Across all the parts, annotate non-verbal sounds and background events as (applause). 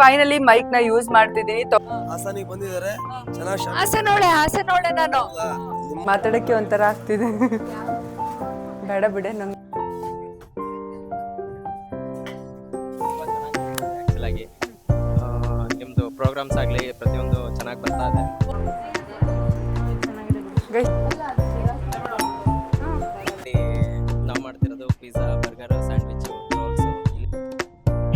Finally ಮೈಕ್ನ use ಮಾಡ್ತಿದ್ದೀನಿ. ಹಾಸನಿಗೆ ಬಂದಿದ್ದಾರೆ. ಚೆನ್ನಾಗಿ ಹಾಸನೋಳೆ ಹಾಸನೋಳೆ ನಾನು. ಮಾತಾಡಕ್ಕೆ ಒಂಥರ ಆಗ್ತಿದೆ. ಬೇಡ ಬಿಡೆ ನಂಗೆ ಆಗಿ. ನಿಮ್ಮದು ಪ್ರೋಗ್ರಾಮ್ಸ್ ಆಗಲಿ ಪ್ರತಿಯೊಂದು ಚೆನ್ನಾಗಿ ಬರ್ತಾ ಇದೆ.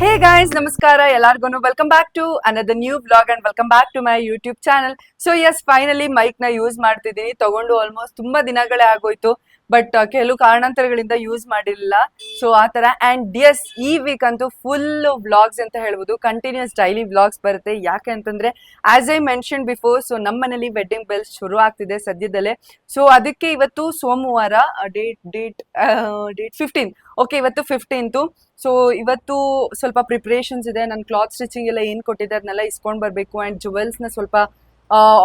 ಹೇ ಗಾಯ್ಸ್ ನಮಸ್ಕಾರ ಎಲ್ಲಾರ್ಗು welcome back to another new blog and welcome back to my YouTube channel so yes finally ಮೈಕ್ನ use ಮಾಡ್ತಿದ್ದೀನಿ. ತಗೊಂಡು ಆಲ್ಮೋಸ್ಟ್ ತುಂಬಾ ದಿನಗಳೇ ಆಗೋಯ್ತು. ಬಟ್ ಕೆಲವು ಕಾರಣಾಂತರಗಳಿಂದ ಯೂಸ್ ಮಾಡಿರಲಿಲ್ಲ. ಸೊ ಆ ತರ ಅಂಡ್ ಎಸ್ ಈ ವೀಕ್ ಅಂತೂ ಫುಲ್ ವ್ಲಾಗ್ಸ್ ಅಂತ ಹೇಳ್ಬೋದು. ಕಂಟಿನ್ಯೂಸ್ ಡೈಲಿ ವ್ಲಾಗ್ಸ್ ಬರುತ್ತೆ. ಯಾಕೆ ಅಂತಂದ್ರೆ as I mention before so ನಮ್ಮ ಮನೇಲಿ ವೆಡ್ಡಿಂಗ್ ಬೆಲ್ಸ್ ಶುರು ಆಗ್ತಿದೆ ಸದ್ಯದಲ್ಲೇ. ಸೊ ಅದಕ್ಕೆ ಇವತ್ತು ಸೋಮವಾರ date date date fifteen okay ಇವತ್ತು ಫಿಫ್ಟೀನ್ತು ಸೊ ಇವತ್ತು ಸ್ವಲ್ಪ ಪ್ರಿಪ್ರೇಷನ್ಸ್ ಇದೆ. ನನ್ನ ಕ್ಲಾತ್ ಸ್ಟಿಚಿಂಗ್ ಎಲ್ಲ ಏನು ಕೊಟ್ಟಿದ್ದೆ, ಅದನ್ನೆಲ್ಲ ಇಸ್ಕೊಂಡು ಬರಬೇಕು. ಆ್ಯಂಡ್ ಜುವೆಲ್ಸ್ನ ಸ್ವಲ್ಪ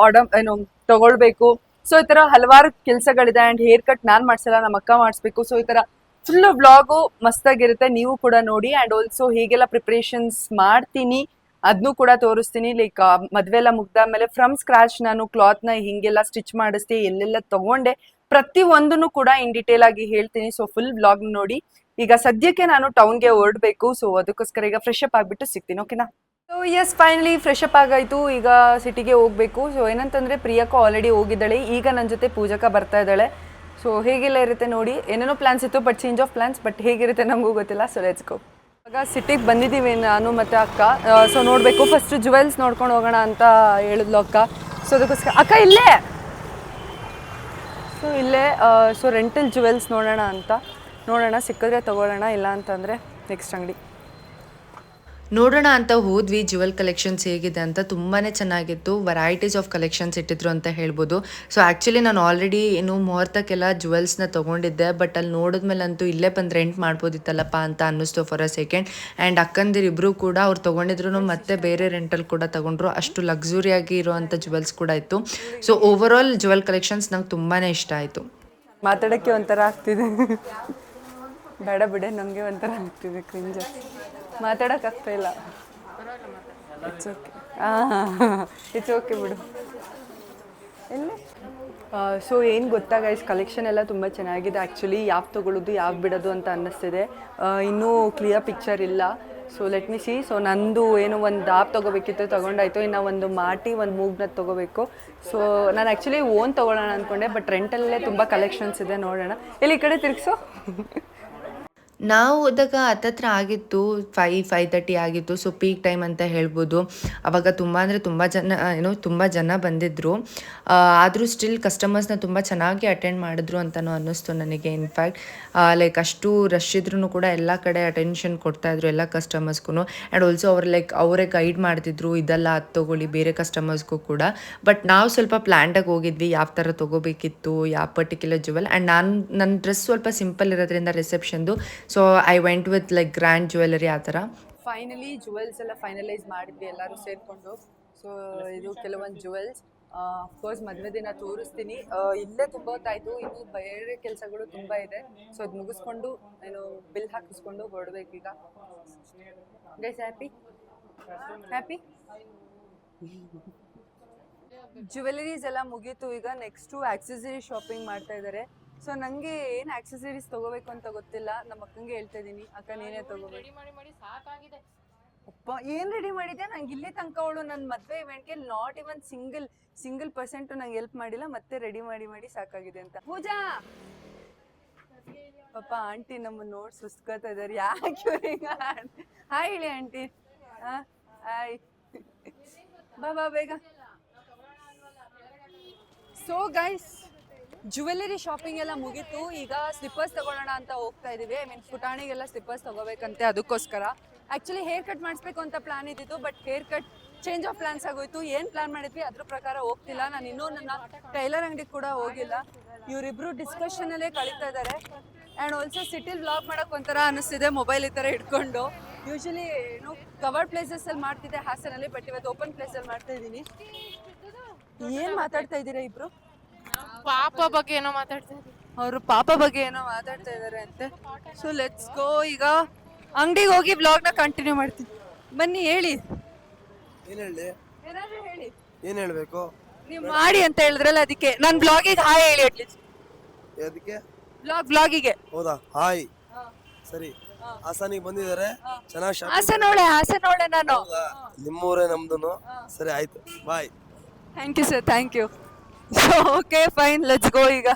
ಆರ್ಡರ್ ಏನು, ತಗೊಳ್ಬೇಕು. ಸೊ ಈ ತರ ಹಲವಾರು ಕೆಲಸಗಳಿದೆ ಅಂಡ್ ಹೇರ್ ಕಟ್ ನಾನು ಮಾಡಿಸಲ್ಲ ನಮ್ಮ ಅಕ್ಕ ಮಾಡಿಸ್ಬೇಕು. ಸೊ ಈ ತರ ಫುಲ್ ವ್ಲಾಗು ಮಸ್ತಾಗಿರುತ್ತೆ, ನೀವು ಕೂಡ ನೋಡಿ. ಅಂಡ್ ಆಲ್ಸೋ ಹೇಗೆಲ್ಲ ಪ್ರಿಪ್ರೇಷನ್ಸ್ ಮಾಡ್ತೀನಿ. ಅದನ್ನು ಕೂಡ ತೋರಿಸ್ತೀನಿ. ಲೈಕ್ ಮದುವೆ ಎಲ್ಲ ಮುಗ್ದಾದ್ಮೇಲೆ ಫ್ರಮ್ ಸ್ಕ್ರಾಚ್ ನಾನು ಕ್ಲಾತ್ನ ಹಿಂಗೆಲ್ಲ ಸ್ಟಿಚ್ ಮಾಡಿಸ್ದೆ, ಎಲ್ಲೆಲ್ಲ ತಗೊಂಡೆ. ಪ್ರತಿ ಒಂದನ್ನು ಕೂಡ ಇನ್ ಡಿಟೇಲ್ ಆಗಿ ಹೇಳ್ತೀನಿ. ಸೊ ಫುಲ್ ಬ್ಲಾಗ್ ನೋಡಿ. ಈಗ ಸದ್ಯಕ್ಕೆ ನಾನು ಟೌನ್ಗೆ ಹೊರಡ್ಬೇಕು. ಸೊ ಅದಕ್ಕೋಸ್ಕರ ಈಗ ಫ್ರೆಶ್ ಅಪ್ ಆಗಿಬಿಟ್ಟು ಸಿಗ್ತೀನಿ ಓಕೆನಾ so yes finally fresh up ಆಗಾಯ್ತು. ಈಗ ಸಿಟಿಗೆ ಹೋಗ್ಬೇಕು. ಸೊ ಏನಂತಂದ್ರೆ, ಪ್ರಿಯಕ್ಕ ಆಲ್ರೆಡಿ ಹೋಗಿದ್ದಾಳೆ. ಈಗ ನನ್ನ ಜೊತೆ ಪೂಜಕ ಬರ್ತಾ ಇದ್ದಾಳೆ. ಸೊ ಹೇಗೆಲ್ಲ ಇರುತ್ತೆ ನೋಡಿ. ಏನೇನೋ ಪ್ಲಾನ್ಸ್ ಇತ್ತು but change of plans but ಹೇಗಿರುತ್ತೆ ನಮಗೂ ಗೊತ್ತಿಲ್ಲ. ಸೊ ಲೆಟ್ಸ್ ಗೋ ಇವಾಗ ಸಿಟಿಗೆ ಬಂದಿದ್ದೀವಿ ನಾನು ಮತ್ತು ಅಕ್ಕ. ಸೊ ನೋಡಬೇಕು. ಫಸ್ಟ್ ಜುವೆಲ್ಸ್ ನೋಡ್ಕೊಂಡು ಹೋಗೋಣ ಅಂತ ಹೇಳಿದ್ಲು ಅಕ್ಕ. ಸೊ ಅದಕ್ಕೋಸ್ಕರ ಅಕ್ಕ, ಇಲ್ಲೇ! ಸೊ ಇಲ್ಲೇ ಸೊ ರೆಂಟಲ್ ಜುವೆಲ್ಸ್ ನೋಡೋಣ ಅಂತ. ನೋಡೋಣ, ಸಿಕ್ಕಿದ್ರೆ ತೊಗೊಳ್ಳೋಣ, ಇಲ್ಲ ಅಂತಂದರೆ ನೆಕ್ಸ್ಟ್ ಅಂಗಡಿ. ನೋಡೋಣ ಅಂತ ಹೋದ್ವಿ. ಜುವೆಲ್ ಕಲೆಕ್ಷನ್ಸ್ ಹೇಗಿದೆ ಅಂತ ತುಂಬಾ ಚೆನ್ನಾಗಿತ್ತು. ವೆರೈಟೀಸ್ ಆಫ್ ಕಲೆಕ್ಷನ್ಸ್ ಇಟ್ಟಿದ್ರು ಅಂತ ಹೇಳ್ಬೋದು. ಸೊ ಆ್ಯಕ್ಚುಲಿ ನಾನು ಆಲ್ರೆಡಿ ಏನು ಮುಹೂರ್ತಕ್ಕೆಲ್ಲ ಜುವೆಲ್ಸ್ನ ತೊಗೊಂಡಿದ್ದೆ. ಬಟ್ ಅಲ್ಲಿ ನೋಡಿದ್ಮೇಲಂತೂ ಇಲ್ಲೇ ಬಂದು ರೆಂಟ್ ಮಾಡ್ಬೋದಿತ್ತಲ್ಲಪ್ಪ ಅಂತ ಅನ್ನಿಸ್ತು ಫಾರ್ ಅ ಸೆಕೆಂಡ್ ಆ್ಯಂಡ್ ಅಕ್ಕಂದಿರಿಬ್ಬರು ಕೂಡ ಅವ್ರು ತೊಗೊಂಡಿದ್ರು ಮತ್ತೆ ಬೇರೆ ರೆಂಟಲ್ಲಿ ಕೂಡ ತೊಗೊಂಡ್ರು. ಅಷ್ಟು ಲಕ್ಸುರಿಯಾಗಿ ಇರೋವಂಥ ಜುವೆಲ್ಸ್ ಕೂಡ ಇತ್ತು. So over all jewel collections ನಂಗೆ ತುಂಬಾ ಇಷ್ಟ ಆಯಿತು. ಮಾತಾಡೋಕ್ಕೆ ಒಂಥರ ಆಗ್ತಿದೆ. ಬೇಡ ಬಿಡೆ ನನಗೆ ಒಂಥರ ಆಗ್ತಿದೆ ಕ್ರಿಂಜ್ ಮಾತಾಡೋಕೆ ಆಗ್ತಾ ಇಲ್ಲ. ಇಟ್ಸ್ ಓಕೆ ಹಾಂ ಇಟ್ಸ್ ಓಕೆ ಬಿಡು. ಎಲ್ಲಿ? ಸೊ ಏನು ಗೊತ್ತಾ ಗೈಸ್ ಕಲೆಕ್ಷನ್ ಎಲ್ಲ ತುಂಬ ಚೆನ್ನಾಗಿದೆ. ಆ್ಯಕ್ಚುಲಿ ಯಾವ ತೊಗೊಳ್ಳೋದು ಯಾವ ಬಿಡೋದು ಅಂತ ಅನ್ನಿಸ್ತಿದೆ. ಇನ್ನೂ ಕ್ಲಿಯರ್ ಪಿಕ್ಚರ್ ಇಲ್ಲ. So let me see so ನಂದು ಏನು ಒಂದು ಡಾಬ್ ತೊಗೋಬೇಕಿತ್ತು, ತೊಗೊಂಡಾಯ್ತು. ಇನ್ನು ಒಂದು ಮಾಟಿ ಒಂದು ಮೂಗ್ನ ತೊಗೋಬೇಕು. ಸೊ ನಾನು ಆ್ಯಕ್ಚುಲಿ ಓನ್ ತೊಗೊಳ್ಳೋಣ ಅಂದ್ಕೊಂಡೆ ಬಟ್ ರೆಂಟಲ್ಲೇ ತುಂಬ ಕಲೆಕ್ಷನ್ಸ್ ಇದೆ ನೋಡೋಣ. ಎಲ್ಲಿ, ಈ ಕಡೆ ತಿರುಗಿಸು? (laughs) ನಾವು ಹೋದಾಗ ಹತ್ತತ್ರ ಆಗಿತ್ತು ಫೈ ಫೈ ತರ್ಟಿ ಆಗಿತ್ತು ಸೊ ಪೀಕ್ ಟೈಮ್ ಅಂತ ಹೇಳ್ಬೋದು. ಅವಾಗ ತುಂಬ ಅಂದರೆ ತುಂಬ ಜನ ಏನೋ ತುಂಬ ಜನ ಬಂದಿದ್ದರು ಆದರೂ ಸ್ಟಿಲ್ ಕಸ್ಟಮರ್ಸ್ನ ತುಂಬ ಚೆನ್ನಾಗಿ ಅಟೆಂಡ್ ಮಾಡಿದ್ರು ಅಂತಲೂ ಅನ್ನಿಸ್ತು ನನಗೆ ಇನ್ಫ್ಯಾಕ್ಟ್ ಲೈಕ್ ಅಷ್ಟು ರಶ್ ಇದ್ರೂ ಕೂಡ ಎಲ್ಲ ಕಡೆ ಅಟೆನ್ಷನ್ ಕೊಡ್ತಾಯಿದ್ರು ಎಲ್ಲ ಕಸ್ಟಮರ್ಸ್ಗೂ ಆ್ಯಂಡ್ ಆಲ್ಸೋ ಅವ್ರು ಲೈಕ್ ಅವರೇ ಗೈಡ್ ಮಾಡ್ತಿದ್ರು, ಇದೆಲ್ಲ ಅದು ತೊಗೊಳ್ಳಿ, ಬೇರೆ ಕಸ್ಟಮರ್ಸ್ಗೂ ಕೂಡ. ಬಟ್ ನಾವು ಸ್ವಲ್ಪ ಪ್ಲ್ಯಾಂಡಾಗಿ ಹೋಗಿದ್ವಿ, ಯಾವ ಥರ ತೊಗೋಬೇಕಿತ್ತು, ಯಾವ ಪರ್ಟಿಕ್ಯುಲರ್ ಜುವೆಲ್ ಆ್ಯಂಡ್ ನಾನು ನನ್ನ ಡ್ರೆಸ್ ಸ್ವಲ್ಪ ಸಿಂಪಲ್ ಇರೋದ್ರಿಂದ ರಿಸೆಪ್ಷನ್ದು so I went with like grand jewellery ಆ ಥರ. ಫೈನಲಿ ಜುವೆಲ್ಸ್ ಎಲ್ಲ ಫೈನಲೈಸ್ ಮಾಡಿದ್ವಿ, ಎಲ್ಲರೂ ಸೇರಿಕೊಂಡು. ಸೊ ಇದು ಕೆಲವೊಂದು ಜುವೆಲ್ಸ್ ಅಫ್ಕೋರ್ಸ್ ಮದುವೆ ದಿನ ತೋರಿಸ್ತೀನಿ. ಇಲ್ಲೇ ತುಂಬ ಹೊತ್ತಾಯಿತು ಇನ್ನು ಬೇರೆ ಕೆಲಸಗಳು ತುಂಬ ಇದೆ. ಸೊ ಅದು ಮುಗಿಸ್ಕೊಂಡು ನಾನು ಬಿಲ್ ಹಾಕಿಸ್ಕೊಂಡು ಹೊರಡ್ಬೇಕು ಈಗ. ಗೈಸ್ ಹ್ಯಾಪಿ ಹ್ಯಾಪಿ ಜ್ಯುವೆಲರೀಸ್ ಎಲ್ಲ ಮುಗೀತು. ಈಗ ನೆಕ್ಸ್ಟು ಆಕ್ಸೆಸರಿ ಶಾಪಿಂಗ್ ಮಾಡ್ತಾ ಇದ್ದಾರೆ ಸೊ ನನಗೆ ಏನು ಆಕ್ಸೆಸರೀಸ್ ತಗೋಬೇಕು ಅಂತ ಗೊತ್ತಿಲ್ಲ. ನಮ್ಮ ಅಕ್ಕಂಗೆ ಹೇಳ್ತಾ ಇದ್ದೀನಿ ಅಕ್ಕ ನೀನೇ ತಗೋಬೇಕು. ಅಪ್ಪ ಏನ್ ರೆಡಿ ಮಾಡಿದ್ಯಾ? ನಂಗೆ ಇಲ್ಲಿ ತನಕ ಅವಳು ನನ್ನ ಮದುವೆ ಇವೆಂಟ್ಗೆ not even single single percent ನಂಗೆ ಹೆಲ್ಪ್ ಮಾಡಿಲ್ಲ. ಮತ್ತೆ ರೆಡಿ ಮಾಡಿ ಮಾಡಿ ಸಾಕಾಗಿದೆ ಅಂತ. ಪೂಜಾ! ಪಾಪ ಆಂಟಿ ನಮ್ಮ ನೋಡ್ ಸುಸ್ಕೋತಾ ಇದಾರೆ. ಯಾಕೆ ಹಾಯ್ ಹೇಳಿ ಆಂಟಿ ಹಾಯ್ ಬಾ ಬಾ ಬೇಗ. ಸೊ ಗೈಸ್ ಜುವೆಲರಿ ಶಾಪಿಂಗ್ ಎಲ್ಲ ಮುಗೀತು. ಈಗ ಸ್ಲಿಪ್ಪರ್ಸ್ ತಗೊಳ್ಳೋಣ ಅಂತ ಹೋಗ್ತಾ ಇದೀವಿ. ಐ ಮೀನ್ ಪುಟಾಣಿಗೆಲ್ಲ ಸ್ಲಿಪ್ಪರ್ಸ್ ತಗೋಬೇಕಂತೆ ಅದಕ್ಕೋಸ್ಕರ. ಆಕ್ಚುಲಿ ಹೇರ್ ಕಟ್ ಮಾಡಿಸ್ಬೇಕು ಅಂತ ಪ್ಲಾನ್ ಇದ್ದಿತ್ತು but hair cut change of plans ಆಗೋಯ್ತು. ಏನು ಪ್ಲಾನ್ ಮಾಡಿದ್ವಿ? ಅದ್ರ ಪ್ರಕಾರ ಹೋಗ್ತಿಲ್ಲ. ನಾನು ಇನ್ನೂ ನನ್ನ ಟೈಲರ್ ಅಂಗಡಿ ಕೂಡ ಹೋಗಿಲ್ಲ. ಇವರಿಬ್ರು ಡಿಸ್ಕಷನ್ ಅಲ್ಲೇ ಕಳೀತಾ ಇದ್ದಾರೆ ಆ್ಯಂಡ್ ಆಲ್ಸೋ ಸಿಟಿಲಿ ವ್ಲಾಗ್ ಮಾಡಕ್ ಒಂಥರ ಅನಿಸ್ತಿದೆ. ಮೊಬೈಲ್ ಈ ಥರ ಇಟ್ಕೊಂಡು ಯೂಶಲಿ ಏನು ಕವರ್ಡ್ ಪ್ಲೇಸಸ್ ಅಲ್ಲಿ ಮಾಡ್ತಿದ್ದೆ ಹಾಸನಲ್ಲಿ ಬಟ್ ಇವತ್ತು ಓಪನ್ ಪ್ಲೇಸಲ್ಲಿ ಮಾಡ್ತಾ ಇದ್ದೀನಿ ಏನ್ ಮಾತಾಡ್ತಾ ಇದ್ದೀರಾ ಇಬ್ರು? ಪಾಪ ಬಗ್ಗೆ ಏನೋ ಮಾತಾಡ್ತಾ ಇದ್ದಾರೆ? ಅವರು ಪಾಪ ಬಗ್ಗೆ ಏನೋ ಮಾತಾಡ್ತಾ ಇದ್ದಾರೆ ಅಂತೆ. ಸೊ ಲೆಟ್ಸ್ ಗೋ ಈಗ ಅಂಗಡಿಗೆ ಹೋಗಿ ಬ್ಲಾಗ್ನ ಕಂಟಿನ್ಯೂ ಮಾಡ್ತೀನಿ. ಬನ್ನಿ ಹೇಳಿ. ಏನ್ ಹೇಳಿ? ಏನಾದ್ರೂ ಹೇಳಿ. ಏನು ಹೇಳಬೇಕು? ನೀವು ಮಾಡಿ ಅಂತ ಹೇಳಿದ್ರಲ್ಲ ಅದಕ್ಕೆ. ನಾನು ಬ್ಲಾಗಿಗೆ ಹಾಯ್ ಹೇಳಿ ಅಟ್ಲೀಸ್ಟ್. ಅದಕ್ಕೆ ಬ್ಲಾಗ್ ಬ್ಲಾಗಿಗೆ ಹೌದಾ? ಹಾಯ್ ಸರಿ. ಹಾಸನಿಗೆ ಬಂದಿದ್ದಾರೆ. ಚೆನ್ನಾಗಿ ಶಾಪಿಂಗ್ ಹಾಸನೋಳೆ ಹಾಸನೋಳೆ ನಾನು. ನಿಮ್ಮೂರೇ ನಮ್ದು ಸರಿ ಆಯ್ತು. Bye thank you sir thank you okay fine let's go ಈಗ.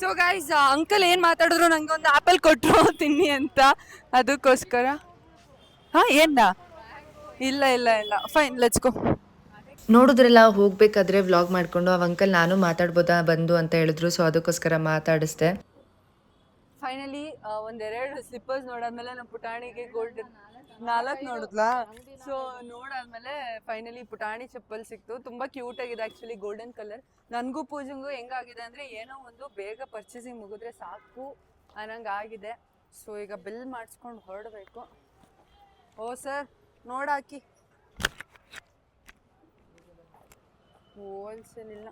ಸೊ ಗೈಸ್ ಅಂಕಲ್ ಏನು ಮಾತಾಡಿದ್ರು? ನಂಗೆ ಒಂದು ಆ್ಯಪಲ್ ಕೊಟ್ಟರು ತಿನ್ನಿ ಅಂತ. ಅದಕ್ಕೋಸ್ಕರ. ಹಾಂ ಏನ ಇಲ್ಲ ಇಲ್ಲ ಇಲ್ಲ. ಫೈನ್ ಲೆಟ್ಸ್ ಗೋ ನೋಡಿದ್ರೆಲ್ಲ ಹೋಗ್ಬೇಕಾದ್ರೆ ವ್ಲಾಗ್ ಮಾಡಿಕೊಂಡು ಅವ ಅಂಕಲ್ ನಾನು ಮಾತಾಡ್ಬೋದಾ ಬಂದು ಅಂತ ಹೇಳಿದ್ರು ಸೊ ಅದಕ್ಕೋಸ್ಕರ ಮಾತಾಡಿಸ್ದೆ. ಫೈನಲಿ ಒಂದೆರಡು ಸ್ಲಿಪ್ಪರ್ಸ್ ನೋಡಾದ್ಮೇಲೆ ನಮ್ಮ ಪುಟಾಣಿಗೆ ಗೋಲ್ಡನ್ ನಾಲ್ಕು ನೋಡಿದ್ಲಾ? ಸೊ ನೋಡಾದ್ಮೇಲೆ ಫೈನಲಿ ಪುಟಾಣಿ ಚಪ್ಪಲ್ ಸಿಕ್ತು. ತುಂಬಾ ಕ್ಯೂಟ್ ಆಗಿದೆ ಆಕ್ಚುಲಿ ಗೋಲ್ಡನ್ ಕಲರ್ ನನಗೂ ಪೂಜಂಗೂ ಹೆಂಗಾಗಿದೆ ಅಂದ್ರೆ ಏನೋ ಒಂದು ಬೇಗ ಪರ್ಚೇಸಿಂಗ್ ಮುಗಿದ್ರೆ ಸಾಕು ಅನ್ನಂಗೆ ಆಗಿದೆ ಸೊ ಈಗ ಬಿಲ್ ಮಾಡಿಸ್ಕೊಂಡು ಹೊರಡಬೇಕು. ಓ ಸರ್ ನೋಡಾಕಿ. ಹೋಲ್ಸೇಲ್ ಇಲ್ಲ.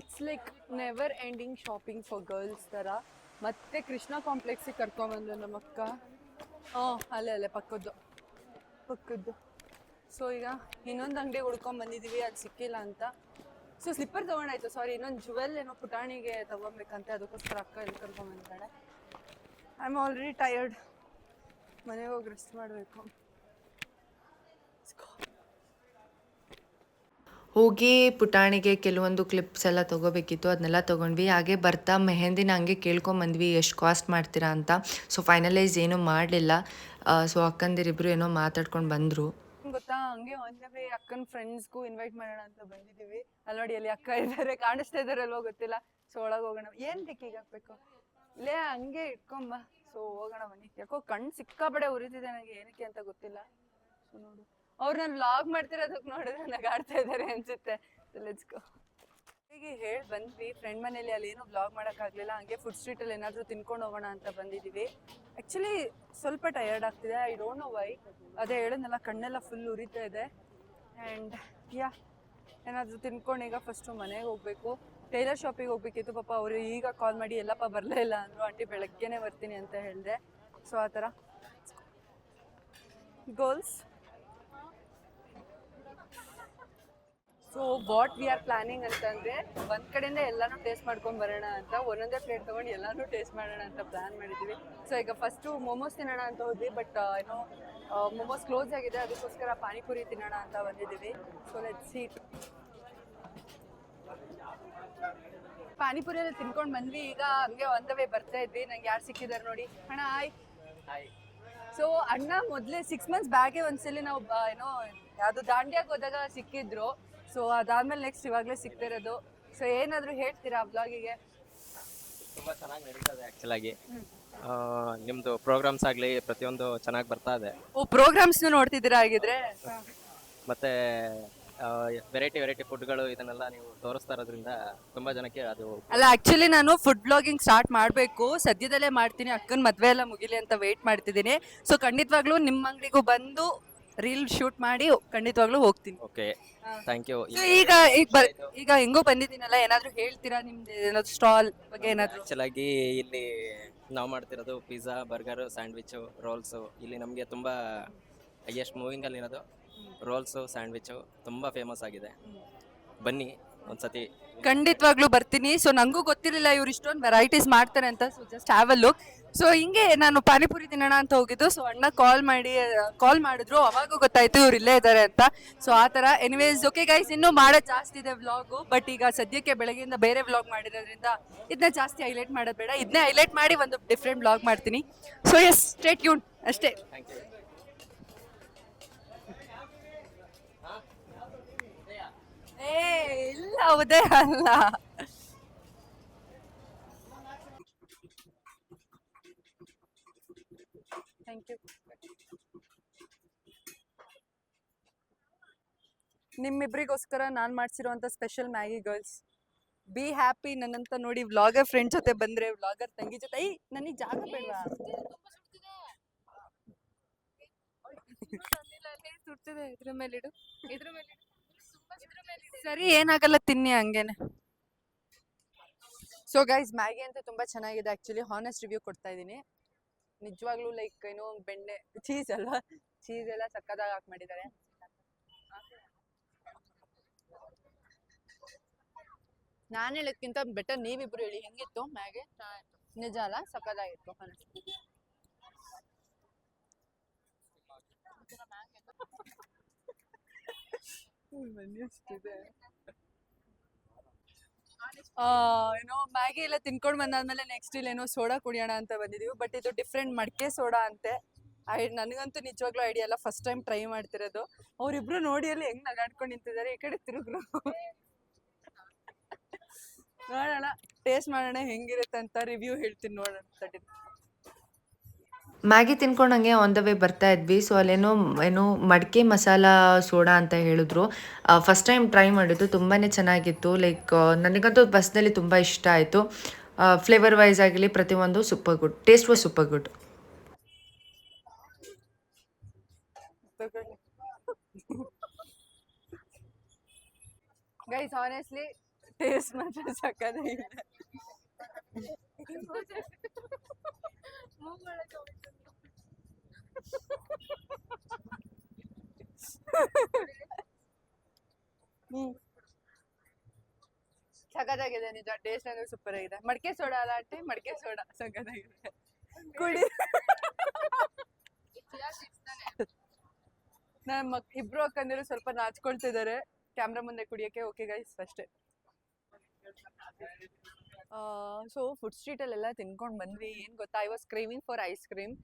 It's like never ending shopping for girls ಥರ ಮತ್ತೆ ಕೃಷ್ಣ ಕಾಂಪ್ಲೆಕ್ಸಿಗೆ ಕರ್ಕೊಂಬಂದು ನಮ್ಮ ಅಕ್ಕ ಹ್ಞೂ ಅಲ್ಲೇ ಅಲ್ಲೇ, ಪಕ್ಕದ್ದು. ಪಕ್ಕದ್ದು. ಸೊ ಈಗ ಇನ್ನೊಂದು ಅಂಗಡಿ ಹುಡ್ಕೊಂಡ್ ಬಂದಿದ್ದೀವಿ ಅದು ಸಿಕ್ಕಿಲ್ಲ ಅಂತ. ಸೊ ಸ್ಲಿಪ್ಪರ್ ತೊಗೊಂಡಾಯ್ತು ಸಾರಿ ಇನ್ನೊಂದು ಜುವೆಲ್ ಏನೋ ಪುಟಾಣಿಗೆ ತೊಗೊಬೇಕಂತ, ಅದಕ್ಕೋಸ್ಕರ ಅಕ್ಕ ಇಲ್ಲಿ ಕರ್ಕೊಂಬಂದಿದ್ದಾಳೆ ಐ ಆಮ್ ಆಲ್ರೆಡಿ ಟಯರ್ಡ್ ಮನೆಗೆ ಹೋಗಿ ರೆಸ್ಟ್ ಮಾಡಬೇಕು. ಹೋಗಿ ಪುಟಾಣಿಗೆ ಕೆಲವೊಂದು ಕ್ಲಿಪ್ಸ್ ಎಲ್ಲ ತೊಗೋಬೇಕಿತ್ತು ಅದನ್ನೆಲ್ಲ ತೊಗೊಂಡ್ವಿ. ಹಾಗೆ ಬರ್ತಾ ಮೆಹಂದಿನ ಹಂಗೆ ಕೇಳ್ಕೊಂಬಂದ್ವಿ ಎಷ್ಟು ಕಾಸ್ಟ್ ಮಾಡ್ತೀರಾ ಅಂತ. ಸೊ ಫೈನಲೈಸ್ ಏನೂ ಮಾಡಲಿಲ್ಲ. ಸೊ ಅಕ್ಕಂದಿರಿಬ್ರು ಏನೋ ಮಾತಾಡ್ಕೊಂಡು ಬಂದರು. ಗೊತ್ತಾ, ಹಂಗೆ ಒಂದೇ ಅಕ್ಕನ ಫ್ರೆಂಡ್ಸ್ಗೂ ಇನ್ವೈಟ್ ಮಾಡೋಣ ಅಂತ ಬಂದಿದ್ದೀವಿ ಅಲ್ಲಿ ನೋಡಿ, ಅಲ್ಲಿ ಅಕ್ಕ ಇದ್ದಾರೆ ಕಾಣಿಸ್ತಾ ಇದಾರಲ್ವೋ ಗೊತ್ತಿಲ್ಲ. ಸೊ ಒಳಗೆ ಹೋಗೋಣ. ಏನ್ ಟಿಕ್ಕಿಗೆ ಹಾಕ್ಬೇಕು? ಇಲ್ಲೇ ಹಂಗೆ ಇಟ್ಕೊಂಬ ಸೊ ಹೋಗೋಣ ಬನ್ನಿ. ಯಾಕೋ ಕಣ್ಣು ಸಿಕ್ಕಾಪಡೆ ಉರಿತಿದೆ ನನಗೆ ಏನಕ್ಕೆ ಅಂತ ಗೊತ್ತಿಲ್ಲ. ಸೊ ನೋಡು. ಅವ್ರು ನಾನು ಲಾಗ್ ಮಾಡ್ತಿರೋದಕ್ಕೆ ನೋಡಿದ್ರೆ ನಗಾಡ್ತಾ ಇದ್ದಾರೆ ಅನ್ಸುತ್ತೆ. ಲೆಟ್ಸ್ಕೋ ಹೀಗೆ ಹೇಳಿ ಬಂದ್ವಿ. ಫ್ರೆಂಡ್ ಮನೇಲಿ ಅಲ್ಲಿ ಏನೂ ಬ್ಲಾಗ್ ಮಾಡೋಕ್ಕಾಗಲಿಲ್ಲ ಹಂಗೆ ಫುಡ್ ಸ್ಟ್ರೀಟಲ್ಲಿ ಏನಾದರೂ ತಿನ್ಕೊಂಡು ಹೋಗೋಣ ಅಂತ ಬಂದಿದ್ದೀವಿ ಆ್ಯಕ್ಚುಲಿ ಸ್ವಲ್ಪ ಟಯರ್ಡ್ ಆಗ್ತಿದೆ. ಐ ಡೋಂಟ್ ನೋ ವೈ ಅದೇ ಹೇಳಿದ್ನಲ್ಲ ಕಣ್ಣೆಲ್ಲ ಫುಲ್ ಉರಿತಾ ಇದೆ. ಆ್ಯಂಡ್ ಯಾ ಏನಾದರೂ ತಿನ್ಕೊಂಡು ಈಗ ಫಸ್ಟು ಮನೆಗೆ ಹೋಗಬೇಕು. ಟೈಲರ್ ಶಾಪಿಗೆ ಹೋಗ್ಬೇಕಿತ್ತು. ಪಾಪ ಅವರು ಈಗ ಕಾಲ್ ಮಾಡಿ, ಎಲ್ಲಪ್ಪ, ಬರಲೇ ಇಲ್ಲ ಅಂದರು. ಆಂಟಿ, ಬೆಳಗ್ಗೆನೇ ಬರ್ತೀನಿ ಅಂತ ಹೇಳಿದೆ. ಸೊ ಆ ಥರ. Goals so what we are planning ಅಂತಂದ್ರೆ ಒಂದ್ ಕಡೆಯಿಂದ ಎಲ್ಲಾನು ಟೇಸ್ಟ್ ಮಾಡ್ಕೊಂಡ್ ಬರೋಣ ಅಂತ ಒಂದೊಂದೇ ಪ್ಲೇಟ್ ತಗೊಂಡು ಎಲ್ಲಾನು ಟೇಸ್ಟ್ ಮಾಡೋಣ ಅಂತ ಪ್ಲಾನ್ ಮಾಡಿದೀವಿ. ಸೊ ಈಗ ಫಸ್ಟು ಮೊಮೋಸ್ ತಿನ್ನೋಣ ಅಂತ ಹೋದ್ವಿ ಬಟ್ ಏನೋ ಮೊಮೋಸ್ ಕ್ಲೋಸ್ ಆಗಿದೆ ಅದಕ್ಕೋಸ್ಕರ ಪಾನಿಪುರಿ ತಿನ್ನೋಣ ಅಂತ ಬಂದಿದ್ದೀವಿ ಸೊ ಲೆಟ್ ಸೀಟ್ ಪಾನಿಪುರಿ ಎಲ್ಲ ತಿನ್ಕೊಂಡ್ ಬಂದ್ವಿ ಈಗ ಹಂಗೆ ಒಂದ ವೇ ಬರ್ತಾ ಇದ್ವಿ. ನಂಗೆ ಯಾರು ಸಿಕ್ಕಿದಾರೆ ನೋಡಿ. ಅಣ್ಣ ಆಯ್ ಸೊ ಅಣ್ಣ ಮೊದಲೇ ಸಿಕ್ಸ್ ಮಂತ್ಸ್ ಬ್ಯಾಗೆ ಒಂದ್ಸಲಿ ನಾವು ಏನೋ ಯಾವುದು ದಾಂಡ್ಯಾಗ ಹೋದಾಗ ಸಿಕ್ಕಿದ್ರು. ಸೊ ಅದಾದ್ಮೇಲೆ ನೆಕ್ಸ್ಟ್ ಇವಾಗಲೇ ಸಿಗ್ತಿರೋದು ಸೊ ಏನಾದರೂ ಹೇಳ್ತೀರಾ ಬ್ಲಾಗಿಗೆ ತುಂಬಾ ಚೆನ್ನಾಗಿ ನಡೀತದೆ ಆಕ್ಚುಲ್ ಆಗಿ. ಆ, ನಿಮ್ದು ಪ್ರೋಗ್ರಾಮ್ಸ್ ಆಗಲಿ ಪ್ರತಿಯೊಂದು ಚೆನ್ನಾಗಿ ಬರ್ತಾ ಇದೆ. ಓ ಪ್ರೋಗ್ರಾಮ್ಸ್ನು ನೋಡ್ತಿದ್ದೀರಾ ಆಗಿದ್ರೆ ಮತ್ತೆ ವೆರೈಟಿ ವೆರೈಟಿ ಫುಡ್ಗಳು ಇದನ್ನೆಲ್ಲ ನೀವು ತೋರಿಸ್ತಾ ಇರೋದ್ರಿಂದ ತುಂಬಾ ಜನಕ್ಕೆ ಅದು ಅಲ್ಲ ಆಕ್ಚುಲಿ ನಾನು ಫುಡ್ ಬ್ಲಾಗಿಂಗ್ ಸ್ಟಾರ್ಟ್ ಮಾಡಬೇಕು. ಸದ್ಯದಲ್ಲೇ ಮಾಡ್ತೀನಿ. ಅಕ್ಕನ ಮದುವೆ ಎಲ್ಲ ಮುಗಿಲಿ ಅಂತ ವೆಯ್ಟ್ ಮಾಡ್ತಿದ್ದೀನಿ. ಸೊ ಖಂಡಿತವಾಗ್ಲೂ ನಿಮ್ಮ ಅಂಗಡಿಗೂ ಬಂದು ರೀಲ್ ಶೂಟ್ ಮಾಡಿ ಖಂಡಿತವಾಗ್ಲೂ ಹೋಗ್ತೀನಿ. ಓಕೆ ಥ್ಯಾಂಕ್ ಯು So ಈಗ ಈಗ ಬರ್ ಈಗ ಹೆಂಗೋ ಬಂದಿದ್ದೀನಲ್ಲ ಏನಾದರೂ ಹೇಳ್ತೀರಾ ನಿಮ್ದು ಏನಾದ್ರು ಸ್ಟಾಲ್ ಬಗ್ಗೆ ಏನಾದರೂ? ಚೆನ್ನಾಗಿ ಇಲ್ಲಿ ನಾವು ಮಾಡ್ತಿರೋದು ಪಿಜ್ಜಾ ಬರ್ಗರು ಸ್ಯಾಂಡ್ವಿಚ್ಚು ರೋಲ್ಸು ಇಲ್ಲಿ ನಮಗೆ ತುಂಬ ಹೈಯೆಸ್ಟ್ ಮೂವಿಂಗಲ್ಲಿ ಇರೋದು ರೋಲ್ಸು ಸ್ಯಾಂಡ್ವಿಚ್ಚು ತುಂಬ ಫೇಮಸ್ ಆಗಿದೆ. ಬನ್ನಿ. ಒಂದ್ಸತಿ. ಖಂಡಿತವಾಗ್ಲೂ ಬರ್ತೀನಿ. ಸೊ ನಂಗೂ ಗೊತ್ತಿರಲಿಲ್ಲ ಇವ್ರು ಇಷ್ಟೊಂದು ವೆರೈಟೀಸ್ ಮಾಡ್ತಾರೆ ಅಂತ. So just have a look so ಹಿಂಗೆ ನಾನು ಪಾನಿಪುರಿ ತಿನ್ನೋಣ ಅಂತ ಹೋಗಿದ್ದು. ಸೊ ಅಣ್ಣ ಕಾಲ್ ಮಾಡಿ ಕಾಲ್ ಮಾಡಿದ್ರು. ಅವಾಗೂ ಗೊತ್ತಾಯ್ತು ಇವ್ರು ಇಲ್ಲೇ ಇದ್ದಾರೆ ಅಂತ. ಸೊ ಆ ಥರ. ಎನಿವೇಸ್ ಓಕೆ ಗೈಸ್ ಇನ್ನೂ ಮಾಡೋದು ಜಾಸ್ತಿ ಇದೆ ವ್ಲಾಗು ಬಟ್ ಈಗ ಸದ್ಯಕ್ಕೆ ಬೆಳಗ್ಗೆಯಿಂದ ಬೇರೆ ವ್ಲಾಗ್ ಮಾಡಿರೋದ್ರಿಂದ ಇದನ್ನ ಜಾಸ್ತಿ ಹೈಲೈಟ್ ಮಾಡೋದು ಬೇಡ. ಇದನ್ನೇ ಹೈಲೈಟ್ ಮಾಡಿ ಒಂದು ಡಿಫ್ರೆಂಟ್ ವ್ಲಾಗ್ ಮಾಡ್ತೀನಿ. ಸೊ ಎಸ್ ಸ್ಟೇಟ್ ಯೂನ್ ಅಷ್ಟೇ. ಏ ಇಲ್ಲ ಉದಯ ಅಲ್ಲ. ಥ್ಯಾಂಕ್ ಯು ನಿಮ್ಮಿಬ್ರಿಗೋಸ್ಕರ ನಾನು ಮಾಡಿಸಿರುವಂಥ special Maggi girls be happy ನನ್ನಂತ ನೋಡಿ ವ್ಲಾಗರ್ ಫ್ರೆಂಡ್ ಜೊತೆ ಬಂದ್ರೆ ವ್ಲಾಗರ್ ತಂಗಿ ಜೊತೆ. ಐ ನನಗೆ ಜಾಗ ಬೇಡವಾ? ಸುಡ್ತಿದೆ ಇದ್ರ ಮೇಲೆ ಇಡು ಇದ್ರ ಮೇಲೆ ಸರಿ, ಏನಾಗಲ್ಲ, ತಿನ್ನಿ ಹಂಗೇನೆ. ಸೊ ಗೈಸ್ ಮ್ಯಾಗಿ ಅಂತ ತುಂಬಾ ಚೆನ್ನಾಗಿದೆ. ಆಕ್ಚುಲಿ ಹಾನೆಸ್ಟ್ ರಿವ್ಯೂ ಕೊಡ್ತಾ ಇದ್ದೀನಿ. ನಿಜವಾಗ್ಲೂ ಲೈಕ್ ಏನೋ ಬೆಣ್ಣೆ ಚೀಸ್ ಅಲ್ವಾ ಚೀಸ್ ಎಲ್ಲ ಸಕ್ಕದಾಗ ಹಾಕಿ ಮಾಡಿದ್ದಾರೆ. ನಾನು ಹೇಳೋದ್ಕಿಂತ ಬೆಟರ್ ನೀವಿಬ್ರು ಹೇಳಿ. ಹೆಂಗಿತ್ತು ಮ್ಯಾಗೆ ನಿಜ ಅಲ್ಲ? ಸಕ್ಕದಾಗಿತ್ತು. ಆ, ಏನೋ ಮ್ಯಾಗಿ ಎಲ್ಲ ತಿನ್ಕೊಂಡ್ ಬಂದಾದ್ಮೇಲೆ ನೆಕ್ಸ್ಟ್ ಇಲ್ಲಿ ಏನೋ ಸೋಡಾ ಕುಡಿಯೋಣ ಅಂತ ಬಂದಿದೀವಿ ಬಟ್ ಇದು ಡಿಫ್ರೆಂಟ್ ಮಡಿಕೆ ಸೋಡಾ ಅಂತೆ. ಐ ನನಗಂತೂ ನಿಜವಾಗ್ಲೂ ಐಡಿಯಾ ಇಲ್ಲ ಫಸ್ಟ್ ಟೈಮ್ ಟ್ರೈ ಮಾಡ್ತಿರೋದು. ಅವರಿಬ್ರು ನೋಡಿ ಅಲ್ಲಿ ಹೆಂಗ್ ನಗಾಡ್ಕೊಂಡು ನಿಂತಿದ್ದಾರೆ ಈ ಕಡೆ ತಿರುಗ್ರು. ನೋಡೋಣ ಟೇಸ್ಟ್ ಮಾಡೋಣ ಹೆಂಗಿರುತ್ತೆ ಅಂತ ರಿವ್ಯೂ ಹೇಳ್ತೀನಿ ನೋಡೋಣ ಮ್ಯಾಗಿ ತಿನ್ಕೊಂಡಂಗೆ ಆನ್ ದ ವೇ ಬರ್ತಾ ಇದ್ವಿ. ಸೊ ಅಲ್ಲೇನೋ, ಏನು ಮಡಿಕೆ ಮಸಾಲ ಸೋಡಾ ಅಂತ ಹೇಳಿದ್ರು. ಫಸ್ಟ್ ಟೈಮ್ ಟ್ರೈ ಮಾಡಿದ್ದು. ತುಂಬಾ ಚೆನ್ನಾಗಿತ್ತು. ಲೈಕ್ ನನಗಂತೂ ಬಸ್ನಲ್ಲಿ ತುಂಬ ಇಷ್ಟ ಆಯಿತು. ಫ್ಲೇವರ್ ವೈಸ್ ಆಗಲಿ ಪ್ರತಿಯೊಂದು super good taste was super good guys honestly taste ಮಾತ್ರ ಸಕ್ಕತ್ತಾಗಿದೆ ಹ್ಮ್ ಸಖತ್ತಾಗಿದೆ ನಿಜ. ಟೇಸ್ಟ್ ಅಂದ್ರೆ ಸೂಪರ್ ಆಗಿದೆ. ಮಡಿಕೆ ಸೋಡಾ ಅಲ್ಲ ಆಂಟಿ? ಮಡಿಕೆ ಸೋಡಾ. ಸಖತ್ತಾಗಿದೆ ಕುಡಿ. (laughs) ನನ್ನ ಮಕ್ ಇಬ್ರು ಅಕ್ಕಂದಿರು ಸ್ವಲ್ಪ ನಾಚ್ಕೊಳ್ತಿದ್ದಾರೆ. ಕ್ಯಾಮ್ರಾ ಮುಂದೆ ಕುಡಿಯಕ್ಕೆ. ಓಕೆ ಗೈಸ್ ಅಷ್ಟೇ. ಸೊ ಫುಡ್ ಸ್ಟ್ರೀಟಲ್ಲೆಲ್ಲ ತಿನ್ಕೊಂಡು ಬಂದ್ವಿ. ಏನು ಗೊತ್ತಾ I was craving for ice cream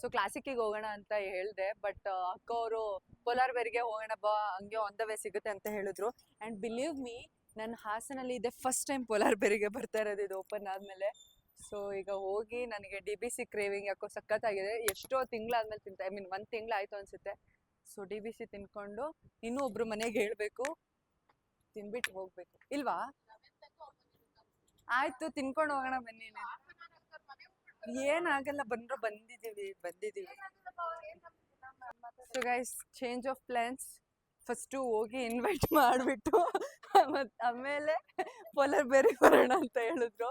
so ಕ್ಲಾಸಿಕ್ಕಿಗೆ ಹೋಗೋಣ ಅಂತ ಹೇಳಿದೆ ಬಟ್ ಅಕ್ಕ ಅವರು ಪೋಲಾರ್ ಬೇರಿಗೆ ಹೋಗೋಣ ಬಾ, ಹಂಗೆ ಆನ್ ದ ವೇ ಸಿಗುತ್ತೆ ಅಂತ ಹೇಳಿದ್ರು. ಆ್ಯಂಡ್ ಬಿಲೀವ್ ಮೀ ನನ್ನ ಹಾಸನಲ್ಲಿ ಇದೆ ಫಸ್ಟ್ ಟೈಮ್ ಪೋಲಾರ್ ಬೇರಿಗೆ ಬರ್ತಾ ಇರೋದು ಇದು ಓಪನ್ ಆದಮೇಲೆ. ಸೊ ಈಗ ಹೋಗಿ ನನಗೆ ಡಿ ಬಿ ಸಿ ಕ್ರೇವಿಂಗ್ ಯಾಕೋ ಸಖತ್ತಾಗಿದೆ. ಎಷ್ಟೋ ತಿಂಗಳಾದ್ಮೇಲೆ ತಿಂತ ಐ ಮೀನ್ ಒಂದು ತಿಂಗಳಾಯಿತು ಅನಿಸುತ್ತೆ. ಸೊ ಡಿ ಬಿ ಸಿ ತಿನ್ಕೊಂಡು ಇನ್ನೂ ಒಬ್ರು ಮನೆಗೆ ಹೇಳಬೇಕು ತಿನ್ಬಿಟ್ಟು ಹೋಗ್ಬೇಕು. ಇಲ್ವಾ? ಆಯ್ತು, ತಿನ್ಕೊಂಡು ಹೋಗೋಣ ಬನ್ನಿ ಏನಾಗಲ್ಲ, ಬಂದ್ರು ಬಂದಿದೀವಿ ಬಂದಿದೀವಿ guys change of plans first ಹೋಗಿ ಇನ್ವೈಟ್ ಮಾಡಿಬಿಟ್ಟು, ಮತ್ ಆಮೇಲೆ ಪೋಲರ್ ಬೇರೆ ಬರೋಣ ಅಂತ ಹೇಳಿದ್ರು.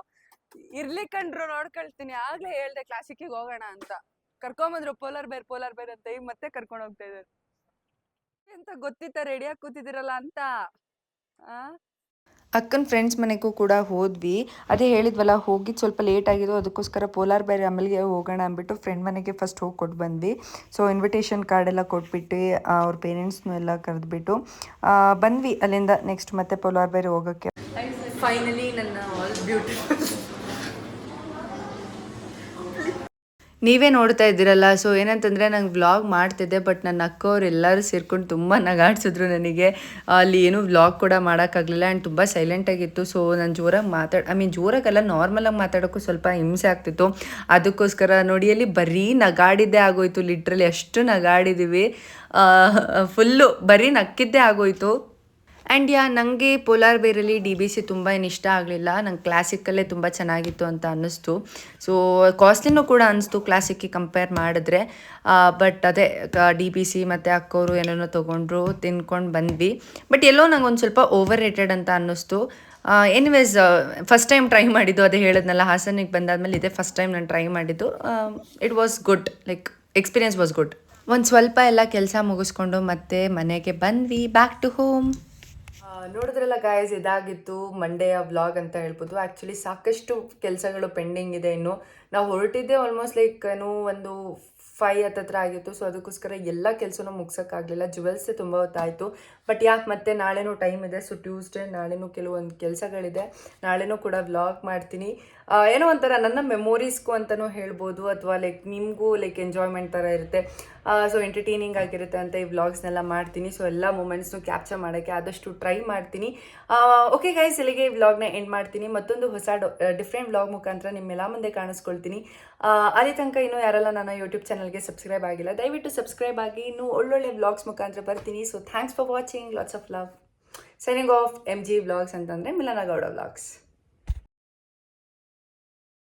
ಇರ್ಲಿ ಕಂಡ್ರು ನೋಡ್ಕೊಳ್ತೀನಿ. ಆಗ್ಲೇ ಹೇಳ್ದೆ ಕ್ಲಾಸಿಕ್ಕಿಗೆ ಹೋಗೋಣ ಅಂತ. ಕರ್ಕೊಂಬಂದ್ರು ಪೋಲಾರ್ ಬೇರ್ ಪೋಲಾರ್ ಬೇರ್ ಅಂತ ಈಗ ಮತ್ತೆ ಕರ್ಕೊಂಡು ಹೋಗ್ತಾ ಇದ್ದಾರೆ. ಅಂತ ಗೊತ್ತಿತ್ತ ರೆಡಿಯಾಗಿ ಕೂತಿದ್ದೀರಲ್ಲ ಅಂತ? ಆ? ಅಕ್ಕನ ಫ್ರೆಂಡ್ಸ್ ಮನೆಗೂ ಕೂಡ ಹೋದ್ವಿ. ಅದೇ ಹೇಳಿದ್ವಲ್ಲ ಹೋಗಿದ್ದು ಸ್ವಲ್ಪ ಲೇಟ್ ಆಗಿದ್ದು ಅದಕ್ಕೋಸ್ಕರ ಪೋಲಾರ್ ಬೇರೆ ಆಮೇಲೆ ಹೋಗೋಣ ಅಂದ್ಬಿಟ್ಟು ಫ್ರೆಂಡ್ ಮನೆಗೆ ಫಸ್ಟ್ ಹೋಗಿ ಕೊಟ್ಟು ಬಂದ್ವಿ. ಸೊ ಇನ್ವಿಟೇಷನ್ ಕಾರ್ಡ್ ಎಲ್ಲ ಕೊಟ್ಬಿಟ್ಟು ಅವ್ರ ಪೇರೆಂಟ್ಸ್ನೂ ಎಲ್ಲ ಕರೆದ್ಬಿಟ್ಟು ಬಂದ್ವಿ ಅಲ್ಲಿಂದ ನೆಕ್ಸ್ಟ್ ಮತ್ತೆ ಪೋಲಾರ್ ಬೇರೆ ಹೋಗೋಕ್ಕೆ. ಫೈನಲಿ ನನ್ನ ಆಲ್ ಬ್ಯೂಟಿಫುಲ್ ನೀವೇ ನೋಡ್ತಾ ಇದ್ದೀರಲ್ಲ ಸೊ ಏನಂತಂದರೆ ನಂಗೆ ವ್ಲಾಗ್ ಮಾಡ್ತಿದ್ದೆ ಬಟ್ ನನ್ನ ಅಕ್ಕವ್ರು ಎಲ್ಲರೂ ಸೇರ್ಕೊಂಡು ತುಂಬ ನಗಾಡ್ಸಿದ್ರು ನನಗೆ. ಅಲ್ಲಿ ಏನೂ ವ್ಲಾಗ್ ಕೂಡ ಮಾಡೋಕ್ಕಾಗಲಿಲ್ಲ ಆ್ಯಂಡ್ ತುಂಬ ಸೈಲೆಂಟಾಗಿತ್ತು ಸೊ ನಾನು ಜೋರಾಗಿ ಮಾತಾಡ್ ಐ ಮೀನ್ ಜೋರಾಗಲ್ಲ ನಾರ್ಮಲಾಗಿ ಮಾತಾಡೋಕ್ಕೂ ಸ್ವಲ್ಪ ಹಿಂಸೆ ಆಗ್ತಿತ್ತು. ಅದಕ್ಕೋಸ್ಕರ ನೋಡಿ, ಅಲ್ಲಿ ಬರೀ ನಗಾಡಿದ್ದೇ ಆಗೋಯ್ತು ಲಿಟ್ರಲಿ ಅಷ್ಟು ನಗಾಡಿದ್ದೀವಿ ಫುಲ್ಲು ಬರೀ ನಕ್ಕಿದ್ದೇ ಆಗೋಯ್ತು. ಆ್ಯಂಡ್ ಯಾ ನನಗೆ ಪೋಲಾರ್ ಬೇರಲ್ಲಿ ಡಿ ಬಿ ಸಿ ತುಂಬ ಏನು ಇಷ್ಟ ಆಗಲಿಲ್ಲ. ನಂಗೆ ಕ್ಲಾಸಿಕಲ್ಲೇ ತುಂಬ ಚೆನ್ನಾಗಿತ್ತು ಅಂತ ಅನ್ನಿಸ್ತು. ಸೊ ಕಾಸ್ಟ್ಲಿನೂ ಕೂಡ ಅನ್ನಿಸ್ತು ಕ್ಲಾಸಿಕ್ಗೆ ಕಂಪೇರ್ ಮಾಡಿದ್ರೆ. ಬಟ್ ಅದೇ ಡಿ ಬಿ ಸಿ ಮತ್ತು ಅಕ್ಕವರು ಏನೇನೋ ತೊಗೊಂಡ್ರು ತಿನ್ಕೊಂಡು ಬಂದ್ವಿ. ಬಟ್ ಎಲ್ಲೋ ನಂಗೆ ಒಂದು ಸ್ವಲ್ಪ ಓವರ್ ರೇಟೆಡ್ ಅಂತ ಅನ್ನಿಸ್ತು. ಎನಿವೇಸ್ ಫಸ್ಟ್ ಟೈಮ್ ಟ್ರೈ ಮಾಡಿದ್ದು, ಅದೇ ಹೇಳಿದ್ನಲ್ಲ ಹಾಸನಿಗೆ ಬಂದಾದ್ಮೇಲೆ ಇದೇ ಫಸ್ಟ್ ಟೈಮ್ ನಾನು ಟ್ರೈ ಮಾಡಿದ್ದು. It was good like experience was good ಒಂದು ಸ್ವಲ್ಪ ಎಲ್ಲ ಕೆಲಸ ಮುಗಿಸ್ಕೊಂಡು ಮತ್ತೆ ಮನೆಗೆ ಬಂದ್ವಿ ಬ್ಯಾಕ್ ಟು ಹೋಮ್ ನೋಡಿದ್ರಲ್ಲ ಗಾಯಸ್ ಇದಾಗಿತ್ತು ಮಂಡೆಯ ವ್ಲಾಗ್ ಅಂತ ಹೇಳ್ಬೋದು. ಆ್ಯಕ್ಚುಲಿ ಸಾಕಷ್ಟು ಕೆಲಸಗಳು ಪೆಂಡಿಂಗ್ ಇದೆ ಇನ್ನು. ನಾವು ಹೊರಟಿದ್ದೆ ಆಲ್ಮೋಸ್ಟ್ ಲೈಕ್ ಏನು, ಒಂದು ಫೈ ಹತ್ತತ್ರ ಆಗಿತ್ತು. ಸೊ ಅದಕ್ಕೋಸ್ಕರ ಎಲ್ಲ ಕೆಲಸನೂ ಮುಗ್ಸೋಕ್ಕಾಗಲಿಲ್ಲ. ಜುವೆಲ್ಸೇ ತುಂಬ ಹೊತ್ತಾಯಿತು. ಬಟ್ ಯಾಕೆ ಮತ್ತೆ ನಾಳೆನೂ ಟೈಮ್ ಇದೆ. ಸೊ ಟ್ಯೂಸ್ಡೇ ನಾಳೆನೂ ಕೆಲವೊಂದು ಕೆಲಸಗಳಿದೆ. ನಾಳೆನೂ ಕೂಡ ವ್ಲಾಗ್ ಮಾಡ್ತೀನಿ. ಏನೋ ಒಂಥರ ನನ್ನ ಮೆಮೊರೀಸ್ಗೂ ಅಂತಲೂ ಹೇಳ್ಬೋದು. ಅಥವಾ ಲೈಕ್ ನಿಮಗೂ ಲೈಕ್ ಎಂಜಾಯ್ಮೆಂಟ್ ಥರ ಇರುತ್ತೆ. ಸೊ ಎಂಟರ್ಟೈನಿಂಗ್ ಆಗಿರುತ್ತೆ ಅಂತ ಈ ವ್ಲಾಗ್ಸ್ನೆಲ್ಲ ಮಾಡ್ತೀನಿ. ಸೊ ಎಲ್ಲ ಮೂಮೆಂಟ್ಸ್ನು ಕ್ಯಾಪ್ಚರ್ ಮಾಡೋಕ್ಕೆ ಆದಷ್ಟು ಟ್ರೈ ಮಾಡ್ತೀನಿ. ಓಕೆ ಗೈಸ್ ಇಲ್ಲಿಗೆ ಈ ವ್ಲಾಗ್ನ ಎಂಡ್ ಮಾಡ್ತೀನಿ. ಮತ್ತೊಂದು ಹೊಸ ಡಿಫ್ರೆಂಟ್ ವ್ಲಾಗ್ ಮುಖಾಂತರ ನಿಮ್ಮೆಲ್ಲ ಮುಂದೆ ಕಾಣಿಸ್ಕೊಳ್ತೀನಿ. ಅಲ್ಲಿ ತನಕ ಇನ್ನೂ ಯಾರೆಲ್ಲ ನನ್ನ ಯೂಟ್ಯೂಬ್ ಚಾನಲ್ಗೆ ಸಬ್ಸ್ಕ್ರೈಬ್ ಆಗಿಲ್ಲ, ದಯವಿಟ್ಟು ಸಬ್ಸ್ಕ್ರೈಬ್ ಆಗಿ ಇನ್ನೂ ಒಳ್ಳೊಳ್ಳೆ ವ್ಲಾಗ್ಸ್ ಮುಖಾಂತರ ಬರ್ತೀನಿ. So thanks for watching lots of love signing off M G vlogs ಅಂತಂದರೆ ಮಿಲನಗೌಡ ವ್ಲಾಗ್ಸ್